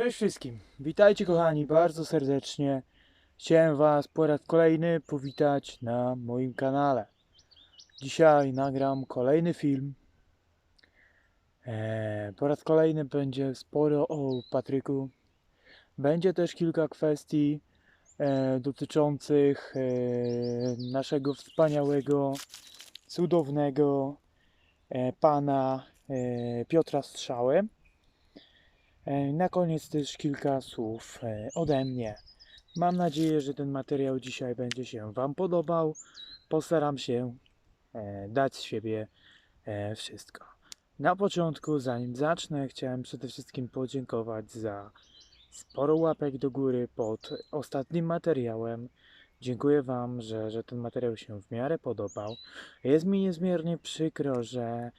Cześć wszystkim, witajcie kochani bardzo serdecznie. Chciałem Was po raz kolejny powitać na moim kanale. Dzisiaj nagram kolejny film. Eee, po raz kolejny będzie sporo o Patryku. Będzie też kilka kwestii e, dotyczących e, naszego wspaniałego, cudownego e, pana e, Piotra Strzały. E, Na koniec też kilka słów e, ode mnie. Mam nadzieję, że ten materiał dzisiaj będzie się Wam podobał. Postaram się e, dać z siebie wszystko. Na początku, zanim zacznę, chciałem przede wszystkim podziękować za sporo łapek do góry pod ostatnim materiałem. Dziękuję Wam, że, że ten materiał się w miarę podobał. Jest mi niezmiernie przykro, że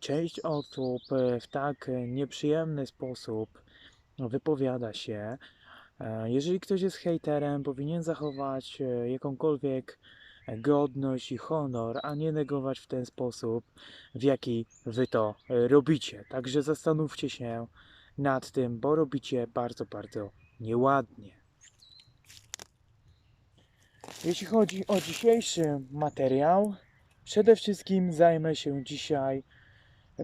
Część osób e, w tak e, nieprzyjemny sposób wypowiada się. E, Jeżeli ktoś jest hejterem, powinien zachować e, jakąkolwiek godność i honor, a nie negować w ten sposób, w jaki wy to e, robicie. Także zastanówcie się nad tym, bo robicie bardzo, bardzo nieładnie. Jeśli chodzi o dzisiejszy materiał, Przede wszystkim zajmę się dzisiaj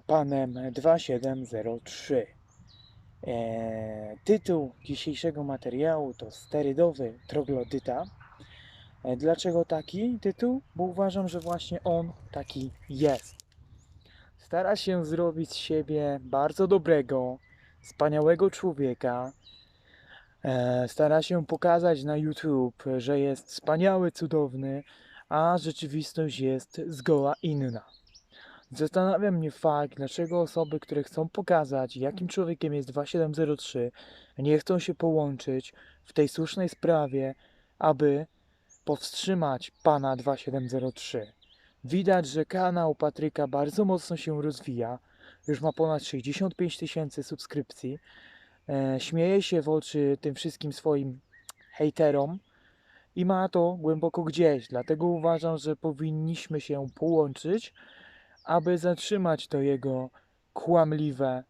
panem 2703. Eee, tytuł dzisiejszego materiału to sterydowy troglodyta. E, dlaczego taki tytuł? Bo uważam, że właśnie on taki jest. Stara się zrobić z siebie bardzo dobrego, wspaniałego człowieka. E, stara się pokazać na YouTube, że jest wspaniały, cudowny, a rzeczywistość jest zgoła inna. Zastanawia mnie fakt, dlaczego osoby, które chcą pokazać, jakim człowiekiem jest 2703, nie chcą się połączyć w tej słusznej sprawie, aby powstrzymać pana 2703. Widać, że kanał Patryka bardzo mocno się rozwija, już ma ponad 65 tysięcy subskrypcji. E, śmieje się w oczy tym wszystkim swoim hejterom, i ma to głęboko gdzieś. Dlatego uważam, że powinniśmy się połączyć, aby zatrzymać to jego kłamliwe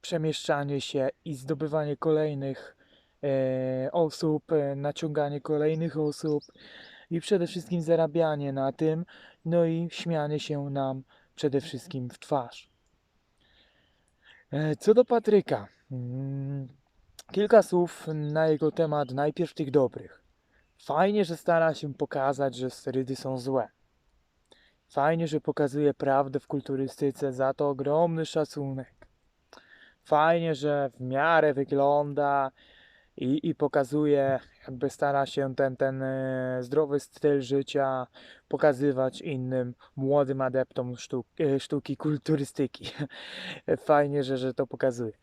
przemieszczanie się i zdobywanie kolejnych e, osób, e, naciąganie kolejnych osób i przede wszystkim zarabianie na tym, no i śmianie się nam przede wszystkim w twarz. E, co do Patryka. Mm, Kilka słów na jego temat, najpierw tych dobrych. Fajnie, że stara się pokazać, że sterydy są złe. Fajnie, że pokazuje prawdę w kulturystyce, za to ogromny szacunek. Fajnie, że w miarę wygląda i, i pokazuje, jakby stara się ten, ten e, zdrowy styl życia pokazywać innym młodym adeptom sztuk, e, sztuki kulturystyki. Fajnie, że, że to pokazuje.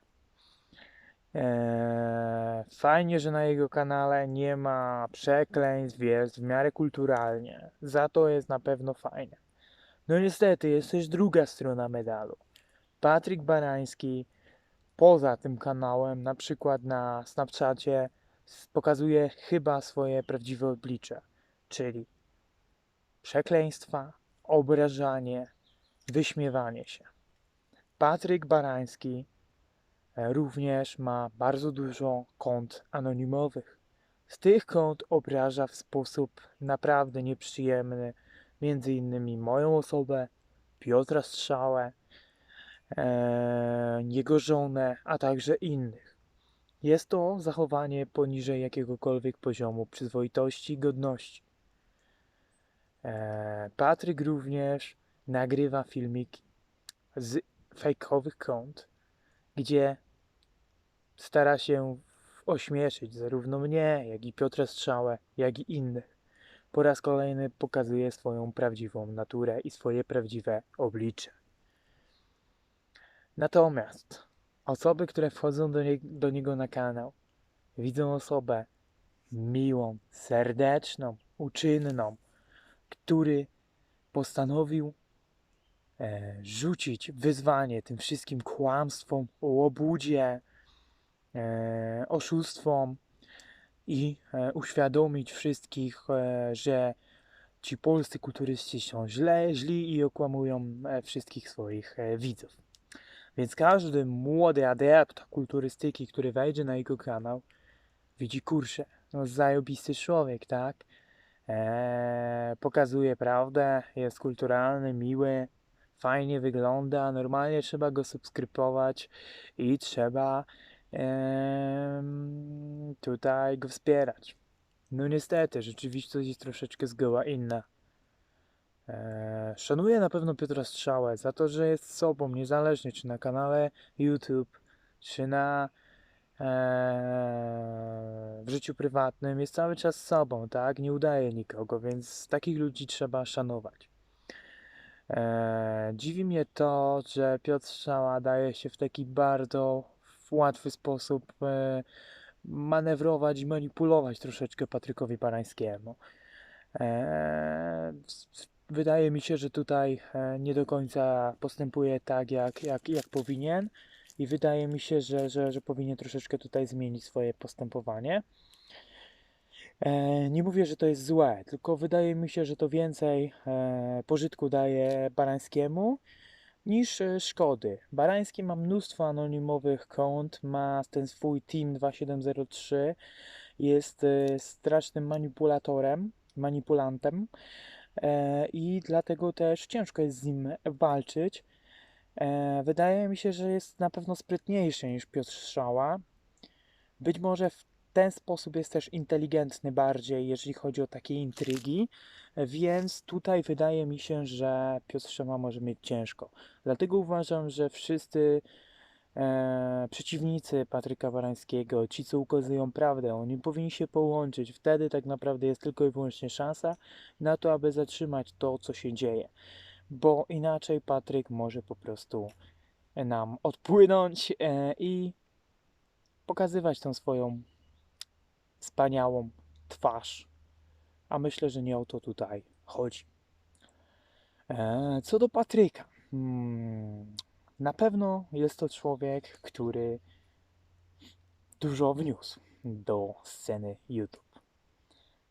Eee, fajnie, że na jego kanale nie ma przekleństw, jest w miarę kulturalnie. Za to jest na pewno fajne. No niestety, jest też druga strona medalu. Patryk Barański poza tym kanałem, na przykład na Snapchacie, pokazuje chyba swoje prawdziwe oblicze, czyli przekleństwa, obrażanie, wyśmiewanie się. Patryk Barański Również ma bardzo dużo kont anonimowych. Z tych kont obraża w sposób naprawdę nieprzyjemny między innymi moją osobę, Piotra Strzałę, e, jego żonę, a także innych. Jest to zachowanie poniżej jakiegokolwiek poziomu przyzwoitości i godności. E, Patryk również nagrywa filmiki z fejkowych kont, gdzie stara się ośmieszyć zarówno mnie, jak i Piotra Strzałę, jak i innych. Po raz kolejny pokazuje swoją prawdziwą naturę i swoje prawdziwe oblicze. Natomiast osoby, które wchodzą do, nie, do niego na kanał, widzą osobę miłą, serdeczną, uczynną, który postanowił e, rzucić wyzwanie tym wszystkim kłamstwom, łobudzie, oszustwom i e, uświadomić wszystkich, e, że ci polscy kulturyści są źle, źli i okłamują e, wszystkich swoich e, widzów. Więc każdy młody adept kulturystyki, który wejdzie na jego kanał, widzi kurczę, no zajobisty człowiek, tak? Eee, pokazuje prawdę, jest kulturalny, miły, fajnie wygląda, normalnie trzeba go subskrybować i trzeba tutaj go wspierać. No niestety, rzeczywistość jest troszeczkę zgoła inna. Eee, szanuję na pewno Piotra Strzałę za to, że jest sobą, niezależnie czy na kanale YouTube, czy na eee, w życiu prywatnym, jest cały czas sobą, tak? Nie udaje nikogo, więc takich ludzi trzeba szanować. Eee, dziwi mnie to, że Piotr Strzała daje się w taki bardzo łatwy sposób e, manewrować i manipulować troszeczkę Patrykowi Parańskiemu. Eee, wydaje mi się, że tutaj e, nie do końca postępuje tak, jak, jak, jak powinien i wydaje mi się, że, że, że powinien troszeczkę tutaj zmienić swoje postępowanie. E, nie mówię, że to jest złe, tylko wydaje mi się, że to więcej e, pożytku daje Barańskiemu niż e, szkody. Barański ma mnóstwo anonimowych kont, ma ten swój Team 2703, jest e, strasznym manipulatorem, manipulantem e, i dlatego też ciężko jest z nim walczyć. Wydaje mi się, że jest na pewno sprytniejszy niż Piotr Strzała. Być może w ten sposób jest też inteligentny bardziej, jeżeli chodzi o takie intrygi, więc tutaj wydaje mi się, że Piotr Strzała może mieć ciężko. Dlatego uważam, że wszyscy e, przeciwnicy Patryka Barańskiego, ci co ukazują prawdę, oni powinni się połączyć. Wtedy tak naprawdę jest tylko i wyłącznie szansa na to, aby zatrzymać to, co się dzieje. Bo inaczej Patryk może po prostu nam odpłynąć e, i pokazywać tą swoją wspaniałą twarz. A myślę, że nie o to tutaj chodzi. E, co do Patryka. Hmm, na pewno jest to człowiek, który dużo wniósł do sceny YouTube.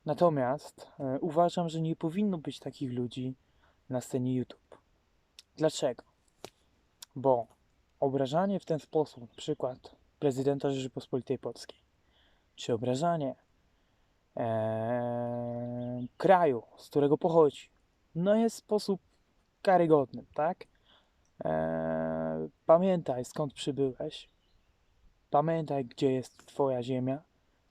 Natomiast e, uważam, że nie powinno być takich ludzi na scenie YouTube. Dlaczego? Bo obrażanie w ten sposób, na przykład prezydenta Rzeczypospolitej Polskiej, czy obrażanie e, kraju, z którego pochodzi, no jest sposób karygodny, tak? E, pamiętaj skąd przybyłeś, pamiętaj gdzie jest Twoja ziemia,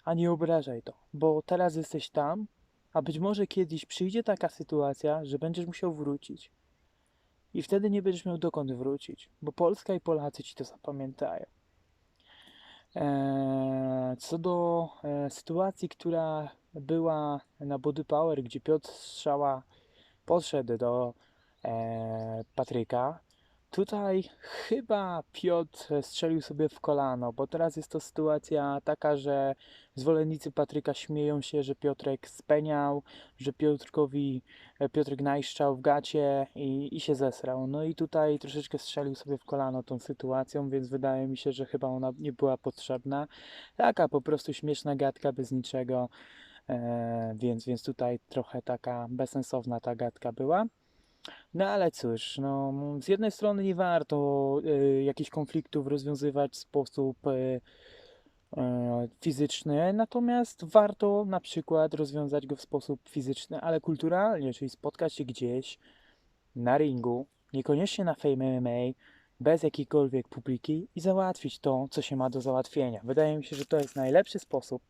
a nie obrażaj to, bo teraz jesteś tam, a być może kiedyś przyjdzie taka sytuacja, że będziesz musiał wrócić. I wtedy nie będziesz miał dokąd wrócić, bo Polska i Polacy ci to zapamiętają. Eee, co do e, sytuacji, która była na Body Power, gdzie Piotr Strzała podszedł do e, Patryka, tutaj chyba Piotr strzelił sobie w kolano, bo teraz jest to sytuacja taka, że zwolennicy Patryka śmieją się, że Piotrek speniał, że Piotrkowi e, Piotrek najszczał w gacie i, i się zesrał. No i tutaj troszeczkę strzelił sobie w kolano tą sytuacją, więc wydaje mi się, że chyba ona nie była potrzebna. Taka po prostu śmieszna gadka bez niczego, e, więc, więc tutaj trochę taka bezsensowna ta gadka była. No ale cóż, no, z jednej strony nie warto y, jakichś konfliktów rozwiązywać w sposób y, y, fizyczny, natomiast warto na przykład rozwiązać go w sposób fizyczny, ale kulturalnie, czyli spotkać się gdzieś na ringu, niekoniecznie na Fame MMA, bez jakiejkolwiek publiki i załatwić to, co się ma do załatwienia. Wydaje mi się, że to jest najlepszy sposób,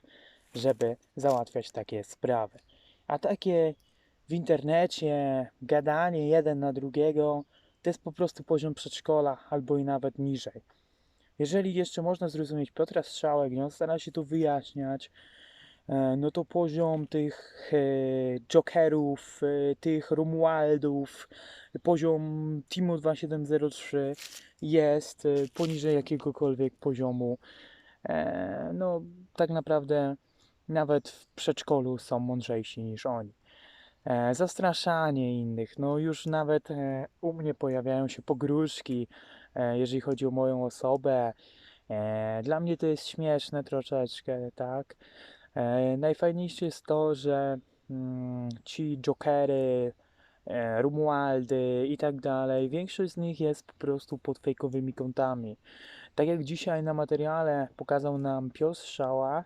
żeby załatwiać takie sprawy. A takie w internecie, gadanie jeden na drugiego, to jest po prostu poziom przedszkola albo i nawet niżej. Jeżeli jeszcze można zrozumieć Piotra Strzałek i on stara się to wyjaśniać, e, no to poziom tych e, Jokerów, e, tych Romualdów, poziom Teamu 2703 jest poniżej jakiegokolwiek poziomu. No, tak naprawdę nawet w przedszkolu są mądrzejsi niż oni. E, zastraszanie innych. No już nawet e, u mnie pojawiają się pogróżki, e, jeżeli chodzi o moją osobę. Dla mnie to jest śmieszne troszeczkę, tak. Najfajniejsze jest to, że mm, ci jokery, Romualdy i tak dalej. Większość z nich jest po prostu pod fejkowymi kontami. Tak jak dzisiaj na materiale pokazał nam Pios Szała,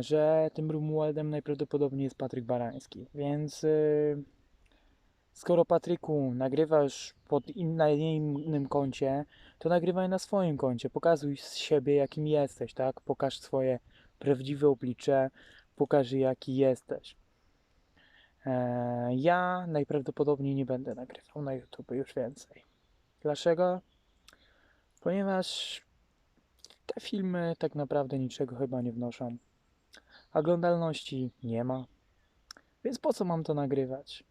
że tym Romualdem najprawdopodobniej jest Patryk Barański. Więc e, skoro Patryku nagrywasz pod in, na innym koncie, to nagrywaj na swoim koncie. Pokazuj z siebie, jakim jesteś, tak? Pokaż swoje prawdziwe oblicze, pokaż jaki jesteś. E, ja najprawdopodobniej nie będę nagrywał na YouTube już więcej. Dlaczego? Ponieważ te filmy tak naprawdę niczego chyba nie wnoszą. Oglądalności nie ma. Więc po co mam to nagrywać?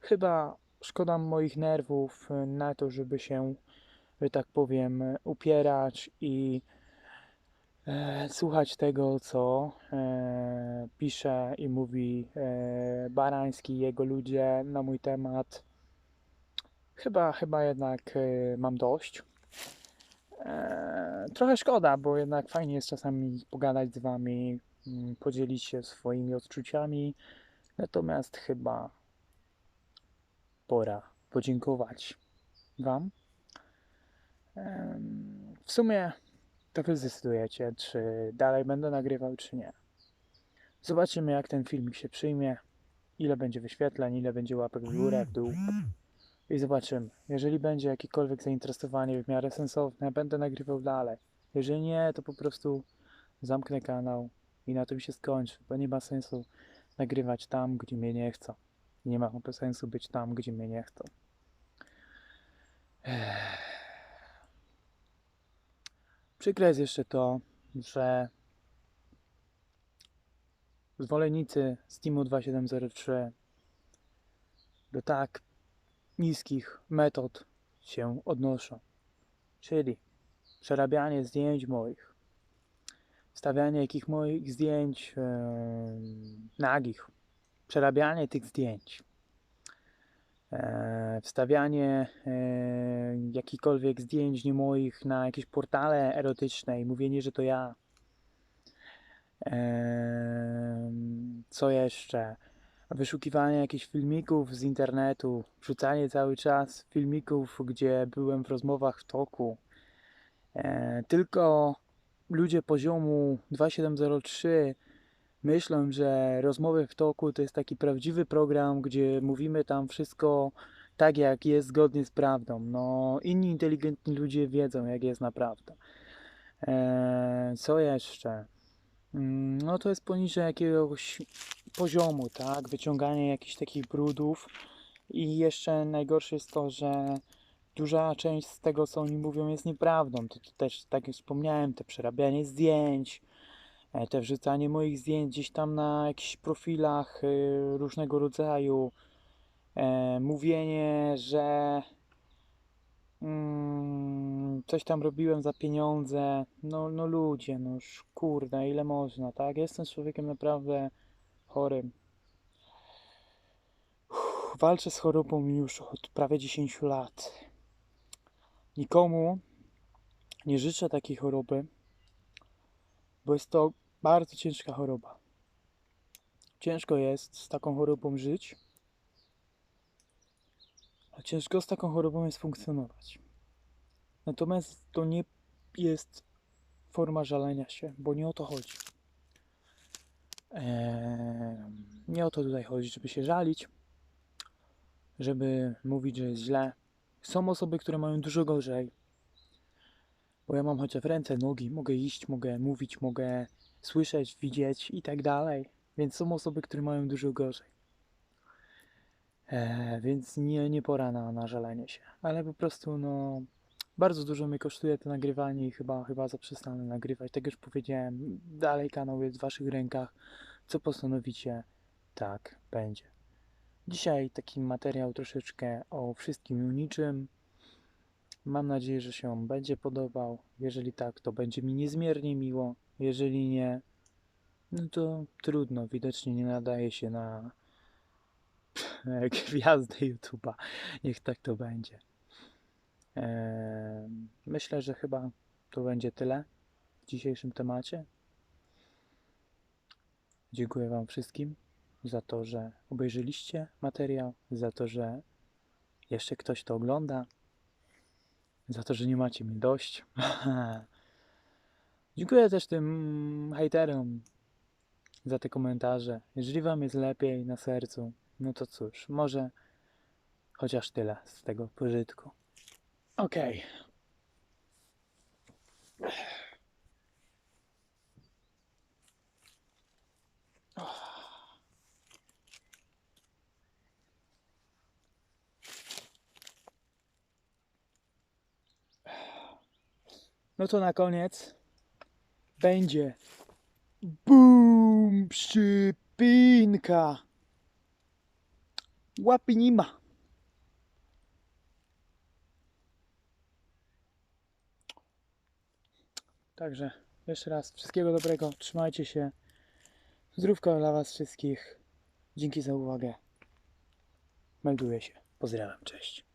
Chyba szkoda moich nerwów e, na to, żeby się, że tak powiem, upierać i e, słuchać tego, co e, pisze i mówi e, Barański i jego ludzie na mój temat. Chyba, chyba jednak e, mam dość. Trochę szkoda, bo jednak fajnie jest czasami pogadać z wami, mm, podzielić się swoimi odczuciami. Natomiast chyba pora podziękować Wam. W sumie to Wy zdecydujecie, czy dalej będę nagrywał, czy nie. Zobaczymy, jak ten filmik się przyjmie, ile będzie wyświetleń, ile będzie łapek w górę, w dół. I zobaczymy. Jeżeli będzie jakiekolwiek zainteresowanie w miarę sensowne, będę nagrywał dalej. Jeżeli nie, to po prostu zamknę kanał i na tym się skończy, bo nie ma sensu nagrywać tam, gdzie mnie nie chcą. Nie ma sensu być tam, gdzie mnie nie chcą. Przykre jest jeszcze to, że zwolennicy Steamu 2703 do tak niskich metod się odnoszą. Czyli przerabianie zdjęć moich, wstawianie jakich moich zdjęć em, nagich, przerabianie tych zdjęć, e, wstawianie e, jakichkolwiek zdjęć nie moich na jakieś portale erotyczne i mówienie, że to ja. Em, co jeszcze? Wyszukiwanie jakichś filmików z internetu, wrzucanie cały czas filmików, gdzie byłem w rozmowach w toku. E, tylko ludzie poziomu 2703 myślą, że rozmowy w toku to jest taki prawdziwy program, gdzie mówimy tam wszystko tak, jak jest zgodnie z prawdą. No, inni inteligentni ludzie wiedzą, jak jest naprawdę. E, co jeszcze? Mm, No, to jest poniżej jakiegoś poziomu, tak? Wyciąganie jakichś takich brudów. I jeszcze najgorsze jest to, że duża część z tego, co oni mówią, jest nieprawdą. To, to też, tak jak wspomniałem, te przerabianie zdjęć, e, te wrzucanie moich zdjęć gdzieś tam na jakichś profilach y, różnego rodzaju, e, mówienie, że mm, coś tam robiłem za pieniądze. No, no ludzie, no kurde, ile można, tak? Jestem człowiekiem naprawdę chorym. Walczę z chorobą już od prawie 10 lat. Nikomu nie życzę takiej choroby, bo jest to bardzo ciężka choroba. Ciężko jest z taką chorobą żyć, a ciężko z taką chorobą jest funkcjonować. Natomiast to nie jest forma żalenia się, bo nie o to chodzi. Eee, nie o to tutaj chodzi, żeby się żalić, żeby mówić, że jest źle. Są osoby, które mają dużo gorzej. Bo ja mam chociaż ręce, nogi, mogę iść, mogę mówić, mogę słyszeć, widzieć i tak dalej. Więc są osoby, które mają dużo gorzej. E, więc nie, nie pora na, na żalenie się. Ale po prostu, no, bardzo dużo mi kosztuje to nagrywanie i chyba, chyba zaprzestanę nagrywać. Tak już powiedziałem, dalej kanał jest w Waszych rękach. Co postanowicie, tak będzie. Dzisiaj taki materiał troszeczkę o wszystkim i niczym. Mam nadzieję, że się on będzie podobał. Jeżeli tak, to będzie mi niezmiernie miło. Jeżeli nie, no to trudno. Widocznie nie nadaje się na gwiazdę YouTube'a. Niech tak to będzie. Myślę, że chyba to będzie tyle w dzisiejszym temacie. Dziękuję Wam wszystkim za to, że obejrzeliście materiał, za to, że jeszcze ktoś to ogląda, za to, że nie macie mi dość. Dziękuję też tym hejterom za te komentarze. Jeżeli Wam jest lepiej na sercu, no to cóż, może chociaż tyle z tego pożytku. Okej. No to na koniec będzie BUM! Przypinka! Łapy nie ma. Także jeszcze raz wszystkiego dobrego, trzymajcie się. Zdrówka dla Was wszystkich. Dzięki za uwagę. Melduję się. Pozdrawiam, cześć.